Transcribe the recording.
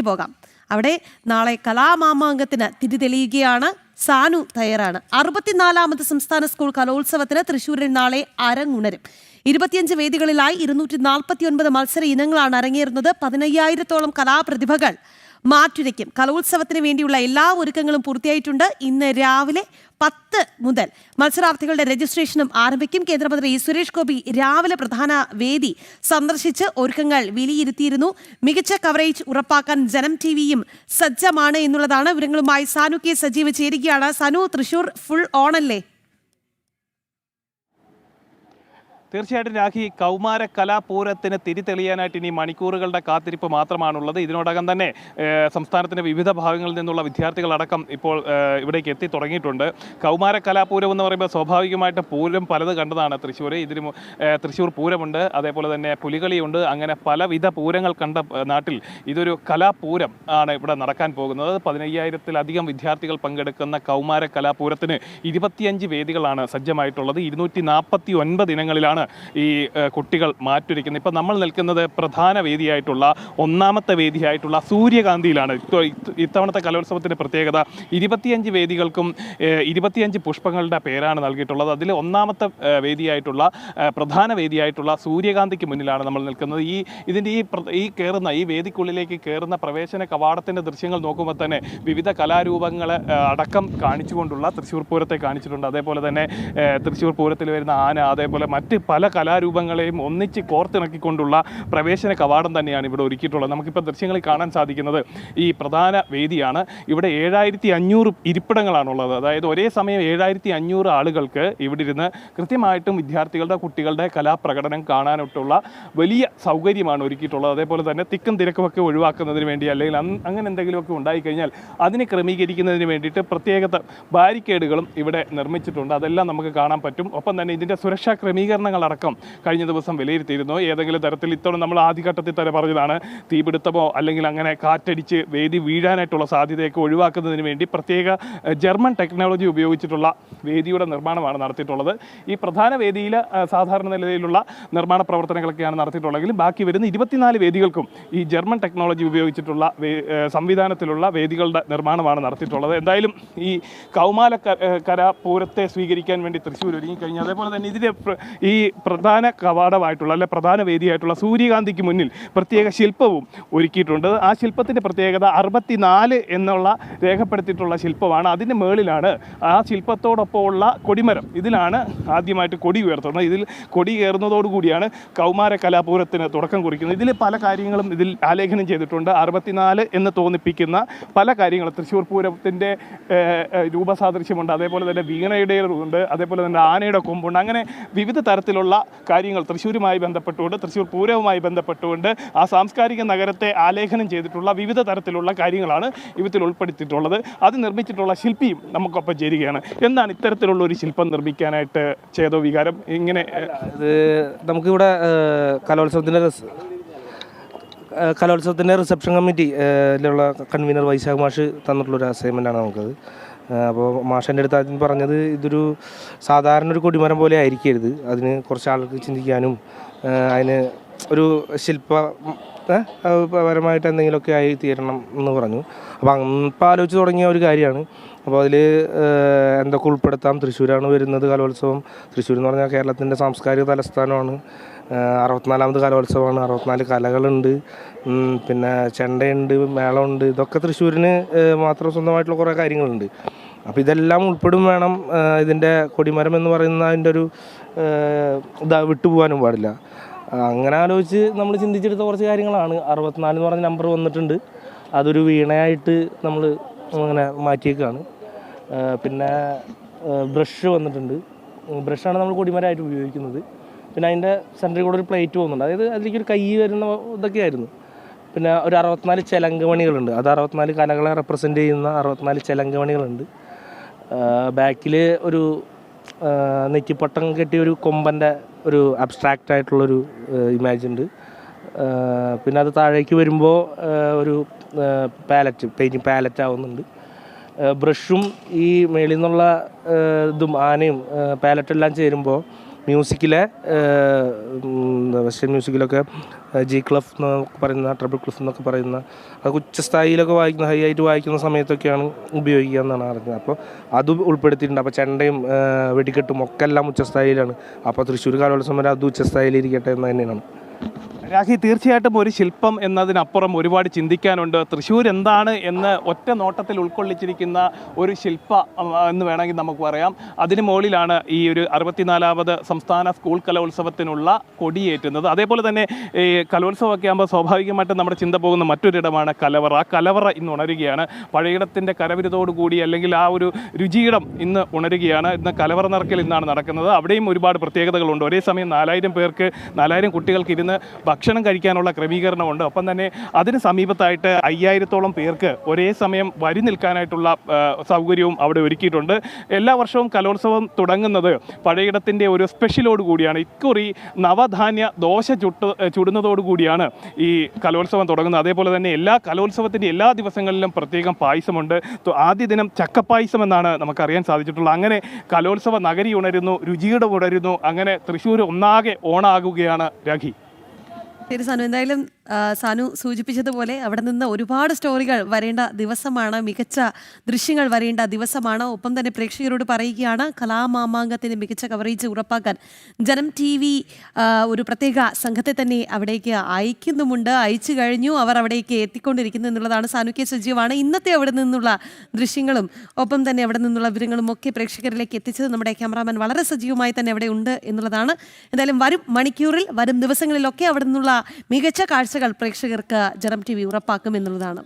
പോകാം. അവിടെ നാളെ കലാമാമാങ്കത്തിന് തിരി തെളിയുകയാണ്. സാനു തയ്യാറാണ്. അറുപത്തിനാലാമത് സംസ്ഥാന സ്കൂൾ കലോത്സവത്തിന് തൃശൂരിൽ നാളെ അരങ്ങുണരും. ഇരുപത്തിയഞ്ച് വേദികളിലായി ഇരുന്നൂറ്റി നാൽപ്പത്തി ഒൻപത് മത്സര ഇനങ്ങളാണ് അരങ്ങേറുന്നത്. പതിനയ്യായിരത്തോളം കലാപ്രതിഭകൾ മാറ്റുരയ്ക്കും. കലോത്സവത്തിന് വേണ്ടിയുള്ള എല്ലാ ഒരുക്കങ്ങളും പൂർത്തിയായിട്ടുണ്ട്. ഇന്ന് രാവിലെ പത്ത് മുതൽ മത്സരാർത്ഥികളുടെ രജിസ്ട്രേഷനും ആരംഭിക്കും. കേന്ദ്രമന്ത്രി സുരേഷ് ഗോപി രാവിലെ പ്രധാന വേദി സന്ദർശിച്ച് ഒരുക്കങ്ങൾ വിലയിരുത്തിയിരുന്നു. മികച്ച കവറേജ് ഉറപ്പാക്കാൻ ജനം ടി വിയും സജ്ജമാണ് എന്നുള്ളതാണ് വിവരങ്ങളുമായി സാനു കെ സജീവ് ചേരുകയാണ്. സനു തൃശൂർ ഫുൾ ഓണല്ലേ തീർച്ചയായിട്ടും രാഖി കൗമാര കലാപൂരത്തിന് തിരിതെളിയാനായിട്ട് ഇനി മണിക്കൂറുകളുടെ കാത്തിരിപ്പ് മാത്രമാണുള്ളത്. ഇതിനോടകം തന്നെ സംസ്ഥാനത്തിന്റെ വിവിധ ഭാഗങ്ങളിൽ നിന്നുള്ള വിദ്യാർത്ഥികളടക്കം ഇപ്പോൾ ഇവിടേക്ക് എത്തി തുടങ്ങിയിട്ടുണ്ട്. കൗമാര കലാപൂരം എന്ന് പറയുമ്പോൾ സ്വാഭാവികമായിട്ട് പൂരം പലത് കണ്ടതാണ്. തൃശ്ശൂർ ഇതിന് തൃശ്ശൂർ പൂരമുണ്ട്. അതേപോലെ തന്നെ പുലികളിയുണ്ട്. അങ്ങനെ പലവിധ പൂരങ്ങൾ കണ്ട നാട്ടിൽ ഇതൊരു കലാപൂരം ആണ് ഇവിടെ നടക്കാൻ പോകുന്നത്. പതിനയ്യായിരത്തിലധികം വിദ്യാർത്ഥികൾ പങ്കെടുക്കുന്ന കൗമാര കലാപൂരത്തിന് ഇരുപത്തിയഞ്ച് വേദികളാണ് സജ്ജമായിട്ടുള്ളത്. ഇരുന്നൂറ്റി നാൽപ്പത്തി ഒൻപത് ഇനങ്ങളിലാണ് ഈ കുട്ടികൾ മാറ്റുരയ്ക്കുന്നത് ഇപ്പം നമ്മൾ നിൽക്കുന്നത് പ്രധാന വേദിയായിട്ടുള്ള ഒന്നാമത്തെ വേദിയായിട്ടുള്ള സൂര്യകാന്തിയിലാണ്. ഇത്ത- ഇത്ത- ഇത്തവണത്തെ കലോത്സവത്തിന്റെ പ്രത്യേകത ഇരുപത്തിയഞ്ച് വേദികൾക്കും ഇരുപത്തിയഞ്ച് പുഷ്പങ്ങളുടെ പേരാണ് നൽകിയിട്ടുള്ളത്. അതിൽ ഒന്നാമത്തെ വേദിയായിട്ടുള്ള പ്രധാന വേദിയായിട്ടുള്ള സൂര്യകാന്തിക്ക് മുന്നിലാണ് നമ്മൾ നിൽക്കുന്നത്. ഈ ഇതിന്റെ ഈ ഈ കയറുന്ന ഈ വേദിക്കുള്ളിലേക്ക് കയറുന്ന പ്രവേശന കവാടത്തിന്റെ ദൃശ്യങ്ങൾ നോക്കുമ്പോൾ തന്നെ വിവിധ കലാരൂപങ്ങൾ അടക്കം കാണിച്ചുകൊണ്ടുള്ള തൃശ്ശൂർ പൂരത്തെ കാണിച്ചിട്ടുണ്ട്. അതേപോലെ തന്നെ തൃശ്ശൂർ പൂരത്തിൽ വരുന്ന ആന അതേപോലെ മറ്റ് പല കലാരൂപങ്ങളെയും ഒന്നിച്ച് കോർത്തിണക്കിക്കൊണ്ടുള്ള പ്രവേശന കവാടം തന്നെയാണ് ഇവിടെ ഒരുക്കിയിട്ടുള്ളത്. നമുക്കിപ്പോൾ ദൃശ്യങ്ങളിൽ കാണാൻ സാധിക്കുന്നത് ഈ പ്രധാന വേദിയാണ്. ഇവിടെ ഏഴായിരത്തി അഞ്ഞൂറ് ഇരിപ്പിടങ്ങളാണുള്ളത്. അതായത് ഒരേ സമയം ഏഴായിരത്തി അഞ്ഞൂറ് ആളുകൾക്ക് ഇവിടെ ഇരുന്ന് കൃത്യമായിട്ടും വിദ്യാർത്ഥികളുടെ കുട്ടികളുടെ കലാപ്രകടനം കാണാനായിട്ടുള്ള വലിയ സൗകര്യമാണ് ഒരുക്കിയിട്ടുള്ളത്. അതേപോലെ തന്നെ തിക്കും തിരക്കുമൊക്കെ ഒഴിവാക്കുന്നതിന് വേണ്ടി അല്ലെങ്കിൽ അങ്ങനെ എന്തെങ്കിലുമൊക്കെ ഉണ്ടായിക്കഴിഞ്ഞാൽ അതിനെ ക്രമീകരിക്കുന്നതിന് വേണ്ടിയിട്ട് പ്രത്യേക ബാരിക്കേഡുകളും ഇവിടെ നിർമ്മിച്ചിട്ടുണ്ട്. അതെല്ലാം നമുക്ക് കാണാൻ പറ്റും. ഒപ്പം തന്നെ ഇതിന്റെ സുരക്ഷാ ക്രമീകരണങ്ങളടക്കം കഴിഞ്ഞ ദിവസം വിലയിരുത്തിയിരുന്നു. ഏതെങ്കിലും തരത്തിൽ ഇത്തവണ നമ്മൾ ആദ്യഘട്ടത്തിൽ തന്നെ പറഞ്ഞതാണ് തീപിടുത്തമോ അല്ലെങ്കിൽ അങ്ങനെ കാറ്റടിച്ച് വേദി വീഴാനായിട്ടുള്ള സാധ്യതയൊക്കെ ഒഴിവാക്കുന്നതിന് വേണ്ടി പ്രത്യേക ജർമ്മൻ ടെക്നോളജി ഉപയോഗിച്ചിട്ടുള്ള വേദിയുടെ നിർമ്മാണമാണ് നടത്തിയിട്ടുള്ളത്. ഈ പ്രധാന വേദിയിൽ സാധാരണ നിലയിലുള്ള നിർമ്മാണ പ്രവർത്തനങ്ങളൊക്കെയാണ് നടത്തിയിട്ടുള്ളതെങ്കിലും ബാക്കി വരുന്ന ഇരുപത്തിനാല് വേദികൾക്കും ഈ ജർമ്മൻ ടെക്നോളജി ഉപയോഗിച്ചിട്ടുള്ള സംവിധാനത്തിലുള്ള വേദികളുടെ നിർമ്മാണമാണ് നടത്തിയിട്ടുള്ളത്. എന്തായാലും ഈ കൗമാല കര പൂരത്തെ സ്വീകരിക്കാൻ വേണ്ടി തൃശ്ശൂർ ഒരുങ്ങിക്കഴിഞ്ഞു. അതേപോലെ തന്നെ ഇതിന്റെ ഈ പ്രധാന കവാടമായിട്ടുള്ള അല്ലെ പ്രധാന വേദിയായിട്ടുള്ള സൂര്യകാന്തിക്ക് മുന്നിൽ പ്രത്യേക ശില്പവും ഒരുക്കിയിട്ടുണ്ട്. ആ ശില്പത്തിന്റെ പ്രത്യേകത അറുപത്തിനാല് എന്നുള്ള രേഖപ്പെടുത്തിയിട്ടുള്ള ശില്പമാണ്. അതിന്റെ മേളിലാണ് ആ ശില്പത്തോടൊപ്പമുള്ള കൊടിമരം. ഇതിലാണ് ആദ്യമായിട്ട് കൊടി ഉയർത്തുന്നത്. ഇതിൽ കൊടി കയറുന്നതോടുകൂടിയാണ് കൗമാര കലാപൂരത്തിന് തുടക്കം കുറിക്കുന്നത്. ഇതിൽ പല കാര്യങ്ങളും ഇതിൽ ആലേഖനം ചെയ്തിട്ടുണ്ട്. അറുപത്തിനാല് എന്ന് തോന്നിപ്പിക്കുന്ന പല കാര്യങ്ങളും. തൃശ്ശൂർ പൂരത്തിന്റെ രൂപസാദൃശ്യമുണ്ട്. അതേപോലെ തന്നെ വീണയുടെ ഉണ്ട് അതേപോലെ തന്നെ ആനയുടെ കൊമ്പുണ്ട്. അങ്ങനെ വിവിധ തരത്തിലുള്ള കാര്യങ്ങൾ തൃശ്ശൂരുമായി ബന്ധപ്പെട്ടുകൊണ്ട് തൃശ്ശൂർ പൂരവുമായി ബന്ധപ്പെട്ടുകൊണ്ട് ആ സാംസ്കാരിക നഗരത്തെ ആലേഖനം ചെയ്തിട്ടുള്ള വിവിധ തരത്തിലുള്ള കാര്യങ്ങളാണ് ഇവത്തിൽ ഉൾപ്പെടുത്തിയിട്ടുള്ളത്. അത് നിർമ്മിച്ചിട്ടുള്ള ശില്പിയും നമുക്കൊപ്പം ചേരുകയാണ്. എന്താണ് ഇത്തരത്തിലുള്ള ഒരു ശില്പം നിർമ്മിക്കാനായിട്ട് ചേതോ വികാരം ഇങ്ങനെ ഇത് നമുക്കിവിടെ കലോത്സവത്തിന്റെ കലോത്സവത്തിന്റെ റിസപ്ഷൻ കമ്മിറ്റിയിലുള്ള കൺവീനർ വൈശാഖ് മാഷ് തന്നിട്ടുള്ളൊരു അസൈൻമെന്റാണ് നമുക്കത്. അപ്പോൾ മാഷന്റെ അടുത്ത് ആദ്യം പറഞ്ഞത് ഇതൊരു സാധാരണ ഒരു കൊടിമരം പോലെ ആയിരിക്കരുത്. അതിന് കുറച്ച് ആൾക്ക് ചിന്തിക്കാനും അതിന് ഒരു ശില്പ പരമായിട്ട് എന്തെങ്കിലുമൊക്കെ ആയി തീരണം എന്ന് പറഞ്ഞു. അപ്പോൾ അപ്പം ആലോചിച്ച് തുടങ്ങിയ ഒരു കാര്യമാണ്. അപ്പോൾ അതിൽ എന്തൊക്കെ ഉൾപ്പെടുത്താം? തൃശ്ശൂരാണ് വരുന്നത് കലോത്സവം. തൃശ്ശൂർ എന്ന് പറഞ്ഞാൽ കേരളത്തിന്റെ സാംസ്കാരിക തലസ്ഥാനമാണ്. അറുപത്തിനാലാമത് കലോത്സവമാണ്. അറുപത്തിനാല് കലകളുണ്ട്. പിന്നെ ചെണ്ടയുണ്ട് മേളമുണ്ട്. ഇതൊക്കെ തൃശ്ശൂരിന് മാത്രം സ്വന്തമായിട്ടുള്ള കുറേ കാര്യങ്ങളുണ്ട്. അപ്പോൾ ഇതെല്ലാം ഉൾപ്പെടും വേണം ഇതിന്റെ കൊടിമരം എന്ന് പറയുന്ന അതിന്റെ ഒരു ഇതാ വിട്ടുപോകാനും പാടില്ല. അങ്ങനെ ആലോചിച്ച് നമ്മൾ ചിന്തിച്ചെടുത്ത കുറച്ച് കാര്യങ്ങളാണ്. അറുപത്തിനാല് എന്ന് പറഞ്ഞ നമ്പർ വന്നിട്ടുണ്ട്. അതൊരു വീണയായിട്ട് നമ്മൾ അങ്ങനെ മാറ്റിയേക്കാണ്. പിന്നെ ബ്രഷ് വന്നിട്ടുണ്ട്. ബ്രഷാണ് നമ്മൾ കൊടിമരമായിട്ട് ഉപയോഗിക്കുന്നത്. പിന്നെ അതിന്റെ സെന്ററിൽ കൂടെ ഒരു പ്ലേറ്റ് പോകുന്നുണ്ട്. അതായത് അതിലേക്ക് ഒരു കൈ വരുന്ന ഇതൊക്കെ ആയിരുന്നു. പിന്നെ ഒരു അറുപത്തിനാല് ചെലങ്കമണികളുണ്ട് അത് അറുപത്തിനാല് കലകളെ റെപ്രസെന്റ് ചെയ്യുന്ന അറുപത്തിനാല് ചെലങ്കമണികളുണ്ട് ബാക്കിൽ ഒരു നെറ്റിപ്പട്ടം കെട്ടിയ ഒരു കൊമ്പന്റെ ഒരു അബ്സ്ട്രാക്റ്റ് ആയിട്ടുള്ളൊരു ഇമേജ് ഉണ്ട്. പിന്നെ അത് താഴേക്ക് വരുമ്പോൾ ഒരു പാലറ്റ് പെയിന്റിങ് പാലറ്റ് ആവുന്നുണ്ട്. ബ്രഷും ഈ മേളിൽ നിന്നുള്ള ഇതും ആനയും പാലറ്റെല്ലാം ചേരുമ്പോൾ മ്യൂസിക്കിലെ വെസ്റ്റേൺ മ്യൂസിക്കിലൊക്കെ ജി ക്ലഫ് എന്ന് പറയുന്ന ട്രിപ്പിൾ ക്ലഫ് എന്നൊക്കെ പറയുന്ന അത് ഉച്ചസ്ഥായിലൊക്കെ വായിക്കുന്ന ഹൈ ആയിട്ട് വായിക്കുന്ന സമയത്തൊക്കെയാണ് ഉപയോഗിക്കുക എന്നാണ് അറിഞ്ഞത്. അപ്പോൾ അത് ഉൾപ്പെടുത്തിയിട്ടുണ്ട്. അപ്പോൾ ചെണ്ടയും വെടിക്കെട്ടും ഒക്കെ എല്ലാം ഉച്ചസ്ഥായിലാണ്. അപ്പോൾ തൃശ്ശൂർ കാലോത്സവം വരെ അത് ഉച്ചസ്ഥായിലിരിക്കട്ടെ എന്ന് തന്നെയാണ്. രാഖി തീർച്ചയായിട്ടും ഒരു ശില്പം എന്നതിനപ്പുറം ഒരുപാട് ചിന്തിക്കാനുണ്ട്. തൃശ്ശൂർ എന്താണ് എന്ന് ഒറ്റ നോട്ടത്തിൽ ഉൾക്കൊള്ളിച്ചിരിക്കുന്ന ഒരു ശില്പ എന്ന് വേണമെങ്കിൽ നമുക്ക് പറയാം. അതിന് മുകളിലാണ് ഈ ഒരു അറുപത്തിനാലാമത് സംസ്ഥാന സ്കൂൾ കലോത്സവത്തിനുള്ള കൊടിയേറ്റുന്നത്. അതേപോലെ തന്നെ ഈ കലോത്സവമൊക്കെ ആകുമ്പോൾ സ്വാഭാവികമായിട്ടും നമ്മുടെ ചിന്ത പോകുന്ന മറ്റൊരിടമാണ് കലവറ. ആ കലവറ ഇന്ന് ഉണരുകയാണ്. പഴയിടത്തിന്റെ കരവിരുതോടു കൂടി അല്ലെങ്കിൽ ആ ഒരു രുചിയിടം ഇന്ന് ഉണരുകയാണ്. ഇന്ന് കലവറ നിറക്കൽ ഇന്നാണ് നടക്കുന്നത്. അവിടെയും ഒരുപാട് പ്രത്യേകതകളുണ്ട്. ഒരേ സമയം നാലായിരം പേർക്ക് നാലായിരം കുട്ടികൾക്ക് ഇരുന്ന് ഭക്ഷണം കഴിക്കാനുള്ള ക്രമീകരണമുണ്ട്. ഒപ്പം തന്നെ അതിന് സമീപത്തായിട്ട് അയ്യായിരത്തോളം പേർക്ക് ഒരേ സമയം വരി നിൽക്കാനായിട്ടുള്ള സൗകര്യവും അവിടെ ഒരുക്കിയിട്ടുണ്ട്. എല്ലാ വർഷവും കലോത്സവം തുടങ്ങുന്നത് പഴയിടത്തിന്റെ ഒരു സ്പെഷ്യലോട് കൂടിയാണ്. ഇക്കുറി നവധാന്യ ദോശ ചുട്ട് ചുടുന്നതോടു കൂടിയാണ് ഈ കലോത്സവം തുടങ്ങുന്നത്. അതേപോലെ തന്നെ എല്ലാ കലോത്സവത്തിന്റെ എല്ലാ ദിവസങ്ങളിലും പ്രത്യേകം പായസമുണ്ട്. ആദ്യ ദിനം ചക്കപ്പായസം എന്നാണ് നമുക്കറിയാൻ സാധിച്ചിട്ടുള്ളത്. അങ്ങനെ കലോത്സവ നഗരി ഉണരുന്നു രുചിയുടെ ഉണരുന്നു അങ്ങനെ തൃശ്ശൂർ ഒന്നാകെ ഓണാകുകയാണ് രാഖി ശരി സാനു. എന്തായാലും സാനു സൂചിപ്പിച്ചതുപോലെ അവിടെ നിന്ന് ഒരുപാട് സ്റ്റോറികൾ വരേണ്ട ദിവസമാണ് മികച്ച ദൃശ്യങ്ങൾ വരേണ്ട ദിവസമാണ്. ഒപ്പം തന്നെ പ്രേക്ഷകരോട് പറയുകയാണ് കലാമാമാങ്കത്തിന് മികച്ച കവറേജ് ഉറപ്പാക്കാൻ. ജനം ടി വി ഒരു പ്രത്യേക സംഘത്തെ തന്നെ അവിടേക്ക് അയക്കുന്നുമുണ്ട്. അയച്ചു കഴിഞ്ഞു അവർ അവിടേക്ക് എത്തിക്കൊണ്ടിരിക്കുന്നു എന്നുള്ളതാണ് സാനു കെ സജീവമാണ് ഇന്നത്തെ അവിടെ നിന്നുള്ള ദൃശ്യങ്ങളും. ഒപ്പം തന്നെ അവിടെ നിന്നുള്ള വിവരങ്ങളും ഒക്കെ പ്രേക്ഷകരിലേക്ക് എത്തിച്ചത് നമ്മുടെ ക്യാമറാമാൻ വളരെ സജീവമായി തന്നെ അവിടെ ഉണ്ട് എന്നുള്ളതാണ്. എന്തായാലും വരും മണിക്കൂറിൽ വരും ദിവസങ്ങളിലൊക്കെ അവിടെ നിന്നുള്ള മികച്ച കാഴ്ചകൾ പ്രേക്ഷകർക്ക് ജനം ടി വി ഉറപ്പാക്കും എന്നുള്ളതാണ്.